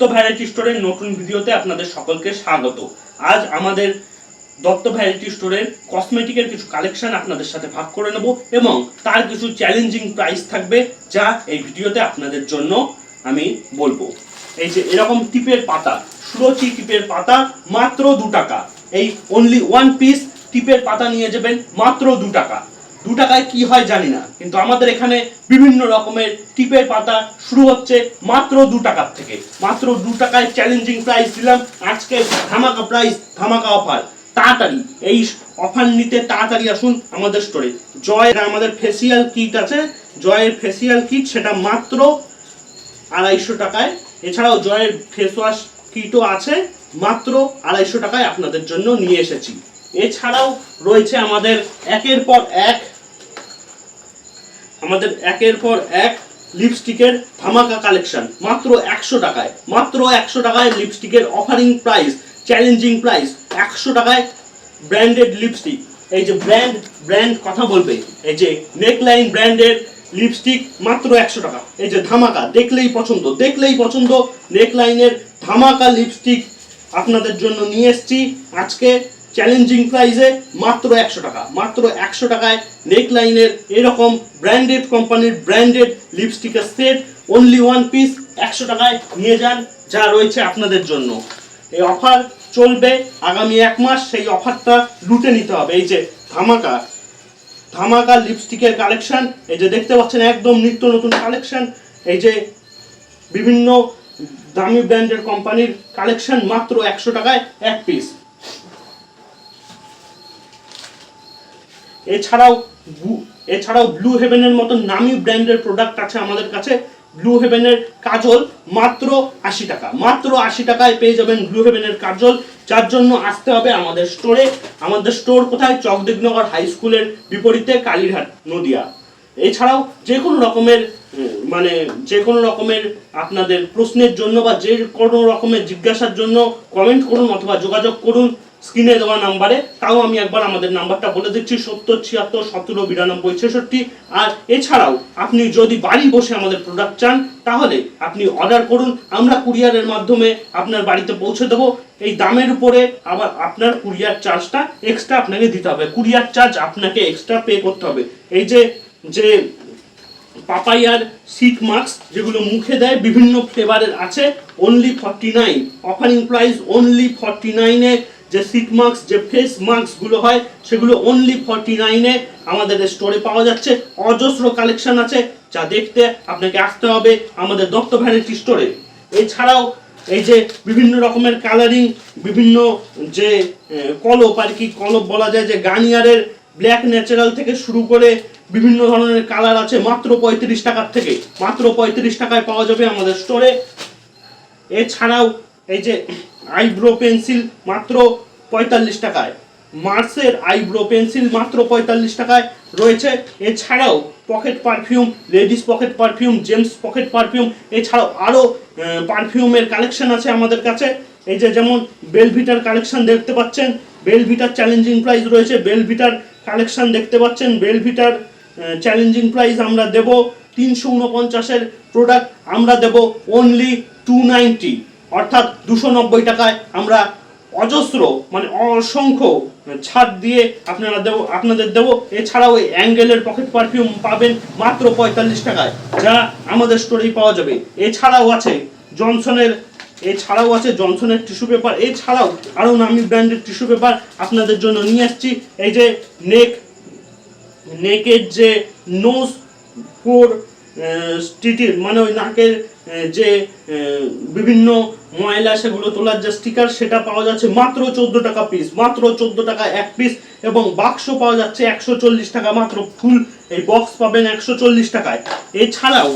Dutta variety স্টোরের নতুন ভিডিওতে আপনাদের সকলকে স্বাগত। আজ আমাদের দত্ত ভ্যারাইটি স্টোরের কসমেটিকের কিছু কালেকশন আপনাদের সাথে ভাগ করে নেব এবং তার কিছু চ্যালেঞ্জিং প্রাইস থাকবে যা এই ভিডিওতে আপনাদের জন্য আমি বলব। এই যে এরকম টিপের পাতা, সুরচি টিপের পাতা মাত্র দু টাকা। এই অনলি ওয়ান পিস টিপের পাতা নিয়ে যাবেন মাত্র দু টাকা। দু টাকায় কি হয় জানি না, কিন্তু আমাদের এখানে বিভিন্ন রকমের টিপের পাতা শুরু হচ্ছে মাত্র দু টাকার থেকে। মাত্র দু টাকায় চ্যালেঞ্জিং প্রাইস দিলাম, আজকে ধামাকা প্রাইস ধামাকা অফার তাড়াতাড়ি, এই অফার নিতে তাড়াতাড়ি আসুন আমাদের স্টোরে জয় আমাদের ফেসিয়াল কিট আছে, জয়ের ফেসিয়াল কিট সেটা মাত্র আড়াইশো টাকায়। এছাড়াও জয়ের ফেস ওয়াশ কিটও আছে, মাত্র আড়াইশো টাকায় আপনাদের জন্য নিয়ে এসেছি। এছাড়াও রয়েছে আমাদের একের পর এক আমাদের একের পর এক লিপস্টিকের ধামাকা কালেকশন মাত্র একশো টাকায়, মাত্র একশো টাকায় লিপস্টিকের অফারিং প্রাইস চ্যালেঞ্জিং প্রাইস একশো টাকায় ব্র্যান্ডেড লিপস্টিক এই যে ব্র্যান্ড ব্র্যান্ড কথা বলবে, এই যে নেকলাইন ব্র্যান্ডের লিপস্টিক মাত্র একশো টাকা। এই যে ধামাকা, দেখলেই পছন্দ দেখলেই পছন্দ নেকলাইনের ধামাকা লিপস্টিক আপনাদের জন্য নিয়ে এসেছি। আজকে চ্যালেঞ্জিং প্রাইসে মাত্র একশো টাকা। মাত্র একশো টাকায় নেকলাইনের এরকম ব্র্যান্ডেড কোম্পানির ব্র্যান্ডেড লিপস্টিকের সেট অনলি ওয়ান পিস একশো টাকায় নিয়ে যান, যা রয়েছে আপনাদের জন্য। এই অফার চলবে আগামী এক মাস, সেই অফারটা লুটে নিতে হবে। এই যে ধামাকা ধামাকা লিপস্টিকের কালেকশন এই যে দেখতে পাচ্ছেন একদম নিত্য নতুন কালেকশন এই যে বিভিন্ন দামি ব্র্যান্ডের কোম্পানির কালেকশন মাত্র একশো টাকায় এক পিস এছাড়াও এছাড়াও ব্লু হেভেনের মতো নামি ব্র্যান্ডের প্রোডাক্ট আছে আমাদের কাছে। ব্লু হেভেনের কাজল মাত্র আশি টাকা। মাত্র আশি টাকায় পেয়ে যাবেন ব্লু হেভেনের কাজল। যার জন্য আসতে হবে আমাদের স্টোরে আমাদের স্টোর কোথায়? চকদিগনগর হাই স্কুলের বিপরীতে কালীঘাট নদিয়া। এছাড়াও যে কোনো রকমের মানে যে কোনো রকমের আপনাদের প্রশ্নের জন্য বা যে কোনো রকমের জিজ্ঞাসার জন্য কমেন্ট করুন অথবা যোগাযোগ করুন। স্ক্রিনে দেওয়া নাম্বারে, তাও আমি একবার আমাদের নাম্বারটা বলে দিচ্ছি, সত্তর ছিয়াত্তর, সতেরো, বিরানব্বই, ছেষট্টি। আর এছাড়াও আপনি যদি বাড়ি বসে আমাদের প্রোডাক্ট চান, তাহলে আপনি অর্ডার করুন, আমরা কুরিয়ারের মাধ্যমে আপনার বাড়িতে পৌঁছে দেবো। এই দামের উপরে আবার আপনার কুরিয়ার চার্জটা এক্সট্রা আপনাকে দিতে হবে। কুরিয়ার চার্জ আপনাকে এক্সট্রা পে করতে হবে। এই যে যে পাপাইয়ার সিট মাস্ক যেগুলো মুখে দেয়, বিভিন্ন ফ্লেভারের আছে only forty nine offering price only forty নাইনে যে সিট মাস্ক যে ফেস মাস্কগুলো হয়, সেগুলো অনলি ফর্টি নাইনে আমাদের স্টোরে পাওয়া যাচ্ছে। অজস্র কালেকশন আছে, যা দেখতে আপনাকে আসতে হবে আমাদের দত্ত ভ্যারাইটি স্টোরে এছাড়াও এই যে বিভিন্ন রকমের কালারিং বিভিন্ন যে কলপ আর কি, কলপ বলা যায় যে গার্নিয়ারের ব্ল্যাক ন্যাচারাল থেকে শুরু করে বিভিন্ন ধরনের কালার আছে মাত্র পঁয়ত্রিশ টাকার থেকে। মাত্র পঁয়ত্রিশ টাকায় পাওয়া যাবে আমাদের স্টোরে এছাড়াও এই যে আইব্রো পেন্সিল মাত্র পঁয়তাল্লিশ টাকায়। মার্সের আইব্রো পেন্সিল মাত্র পঁয়তাল্লিশ টাকায় রয়েছে। এছাড়াও pocket perfume, ladies pocket perfume, gents pocket perfume, এছাড়াও আরও পারফিউমের কালেকশন আছে আমাদের কাছে। এই যে যেমন বেলভিটার কালেকশন দেখতে পাচ্ছেন, বেলভিটার চ্যালেঞ্জিং প্রাইস রয়েছে। বেলভিটার কালেকশন দেখতে পাচ্ছেন, বেলভিটার চ্যালেঞ্জিং প্রাইস আমরা দেব তিনশো উনপঞ্চাশের প্রোডাক্ট, আমরা দেব অনলি টু নাইনটি অর্থাৎ দুশো নব্বই টাকায় আমরা অজস্র মানে অসংখ্য ছাড় দিয়ে আপনারা দেব, আপনাদের দেব। এছাড়াও ওই অ্যাঙ্গেলের পকেট পারফিউম পাবেন মাত্র পঁয়তাল্লিশ টাকায়, যা আমাদের স্টোরেই পাওয়া যাবে। এছাড়াও আছে জনসনের, এছাড়াও আছে জনসনের টিস্যু পেপার এছাড়াও আরও নামি ব্র্যান্ডের টিস্যু পেপার আপনাদের জন্য নিয়ে আসছি। এই যে নেক নেকের যে নোজ ফোর স্টিটির মানে ওই নাকের যে বিভিন্ন ময়লা সেগুলো তোলার যে স্টিকার সেটা পাওয়া যাচ্ছে মাত্র চোদ্দ টাকা পিস মাত্র চোদ্দ টাকা এক পিস এবং বাক্স পাওয়া যাচ্ছে একশো চল্লিশ টাকা, মাত্র ফুল এই বক্স পাবেন একশো চল্লিশ টাকায়। এছাড়াও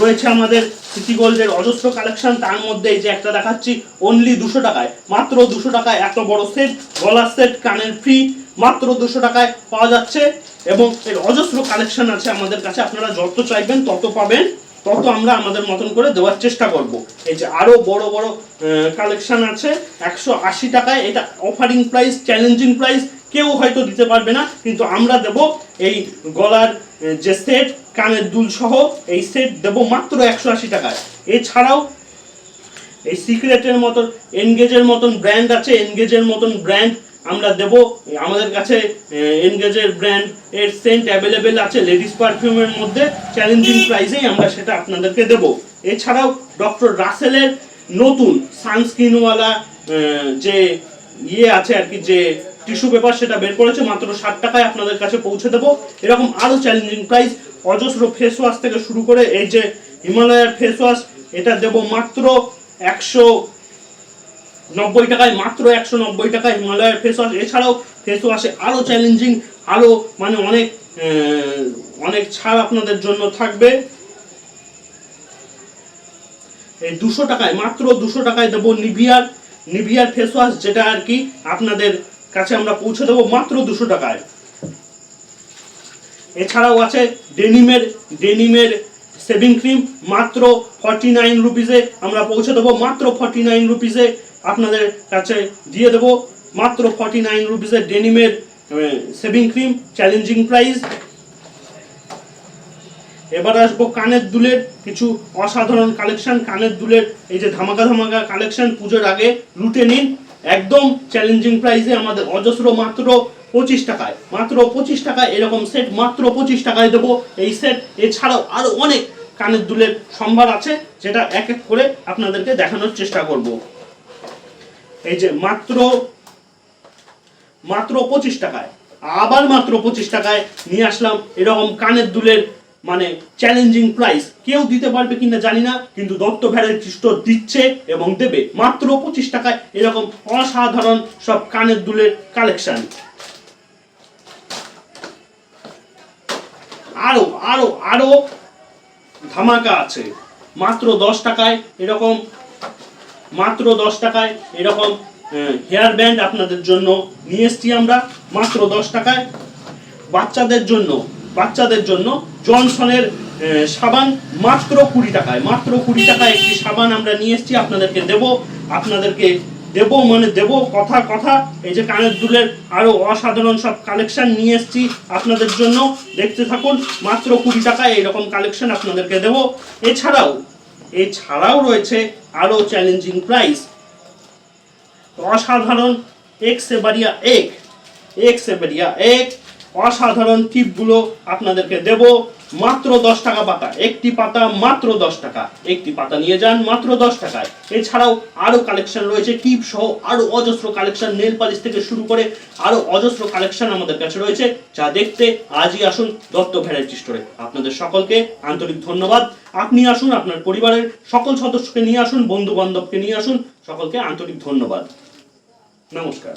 রয়েছে আমাদের সিটি গোল্ডের অজস্র কালেকশন তার মধ্যে এই যে একটা দেখাচ্ছি অনলি দুশো টাকায়, মাত্র দুশো টাকায় এত বড় সেট গলার সেট কানের ফ্রি মাত্র দুশো টাকায় পাওয়া যাচ্ছে এবং এর অজস্র কালেকশন আছে আমাদের কাছে, আপনারা যত চাইবেন তত পাবেন। তত আমরা আমাদের মতন করে দেওয়ার চেষ্টা করব। এই যে আরও বড় বড় কালেকশন আছে, একশো আশি টাকায় এটা অফারিং প্রাইস চ্যালেঞ্জিং প্রাইস কেউ হয়তো দিতে পারবে না, কিন্তু আমরা দেব এই গলার যে সেট কানের দুল সহ এই সেট দেব মাত্র একশো আশি টাকায়। এছাড়াও এই সিক্রেটের মতন এনগেজের মতন ব্র্যান্ড আছে এনগেজের মতন ব্র্যান্ড আমরা দেব। আমাদের কাছে এনগেজের ব্র্যান্ড এর সেন্ট অ্যাভেলেবেল আছে লেডিস পারফিউমের মধ্যে। চ্যালেঞ্জিং প্রাইসেই আমরা সেটা আপনাদেরকে দেব। এছাড়াও ডক্টর রাসেলের নতুন সানস্ক্রিনওয়ালা যে ইয়ে আছে আর কি, যে টিস্যু পেপার সেটা বের করেছে, মাত্র ষাট টাকায় আপনাদের কাছে পৌঁছে দেবো। এরকম আরও চ্যালেঞ্জিং প্রাইস অজস্র ফেস ওয়াশ থেকে শুরু করে, এই যে হিমালয়ার ফেস ওয়াশ এটা দেবো মাত্র একশো নব্বই টাকায়, মাত্র একশো নব্বই টাকায় হিমালয়ের ফেস ওয়াশ এছাড়াও ফেস ওয়াশে আরও চ্যালেঞ্জিং আরও মানে অনেক অনেক ছাড় আপনাদের জন্য থাকবে। এই দুশো টাকায়, মাত্র দুশো টাকায় দেবো নিভিয়ার নিভিয়ার ফেস ওয়াশ যেটা আর কি আপনাদের কাছে আমরা পৌঁছে দেবো মাত্র দুশো টাকায়। এছাড়াও আছে ডেনিমের ডেনিমের সেভিং ক্রিম মাত্র ফর্টি নাইন রুপিসে আমরা পৌঁছে দেবো, মাত্র ফর্টি নাইন রুপিসে আপনাদের কাছে দিয়ে দেবো মাত্র ফর্টি নাইন রুপিসে ডেনিমের সেভিং ক্রিম চ্যালেঞ্জিং প্রাইস এবার আসব কানের দুলের, কিছু অসাধারণ কালেকশন কানের দুলের, এই যে ধামাকা ধামাকা কালেকশন পুজোর আগে লুটে নিন। একদম চ্যালেঞ্জিং প্রাইসে আমাদের অজস্র মাত্র পঁচিশ টাকায়। মাত্র পঁচিশ টাকায় এরকম সেট মাত্র পঁচিশ টাকায় দেবো এই সেট এছাড়াও আরও অনেক কানের দুলের সম্ভার আছে, যেটা এক এক করে আপনাদেরকে দেখানোর চেষ্টা করব। এই যে মাত্র মাত্র পঁচিশ টাকায়, আবার মাত্র পঁচিশ টাকায় নিয়ে আসলাম এরকম কানের দুলের মানে চ্যালেঞ্জিং প্রাইস কেউ দিতে পারবে কিনা জানি না, কিন্তু দত্ত ভ্যারাইটি স্টোর দিচ্ছে এবং দেবে। মাত্র পঁচিশ টাকায় এরকম অসাধারণ সব কানের দুলের কালেকশন আরও আরও আরও ধামাকা আছে। মাত্র দশ টাকায় এরকম মাত্র দশ টাকায় এরকম হেয়ার ব্যান্ড আপনাদের জন্য নিয়ে এসছি আমরা, মাত্র দশ টাকায়। বাচ্চাদের জন্য বাচ্চাদের জন্য জনসনের সাবান মাত্র কুড়ি টাকায়, মাত্র কুড়ি টাকায় একটি সাবান আমরা নিয়ে এসেছি, আপনাদেরকে দেব আপনাদেরকে দেব মানে দেব, কথা কথা, এই যে কানের দুলের আরও অসাধারণ সব কালেকশন নিয়ে এসেছি আপনাদের জন্য। দেখতে থাকুন, মাত্র কুড়ি টাকায় এরকম কালেকশন আপনাদেরকে দেব। এছাড়াও এছাড়াও রয়েছে আরও চ্যালেঞ্জিং প্রাইস অসাধারণ এক সেবারিয়া এক এক সেবারিয়া এক। অসাধারণ টিপগুলো আপনাদেরকে দেব। মাত্র দশ টাকা পাতা, একটি পাতা মাত্র দশ টাকা। একটি পাতা নিয়ে যান মাত্র দশ টাকায়। এছাড়াও আরও কালেকশন রয়েছে টিপ সহ আরও অজস্র কালেকশন নেল পালিশ থেকে শুরু করে আরও অজস্র কালেকশন আমাদের কাছে রয়েছে, যা দেখতে আজই আসুন দত্ত ভ্যারাইটি স্টোরে আপনাদের সকলকে আন্তরিক ধন্যবাদ। আপনি আসুন আপনার পরিবারের সকল সদস্যকে নিয়ে আসুন বন্ধু বান্ধবকে নিয়ে আসুন, সকলকে আন্তরিক ধন্যবাদ। নমস্কার।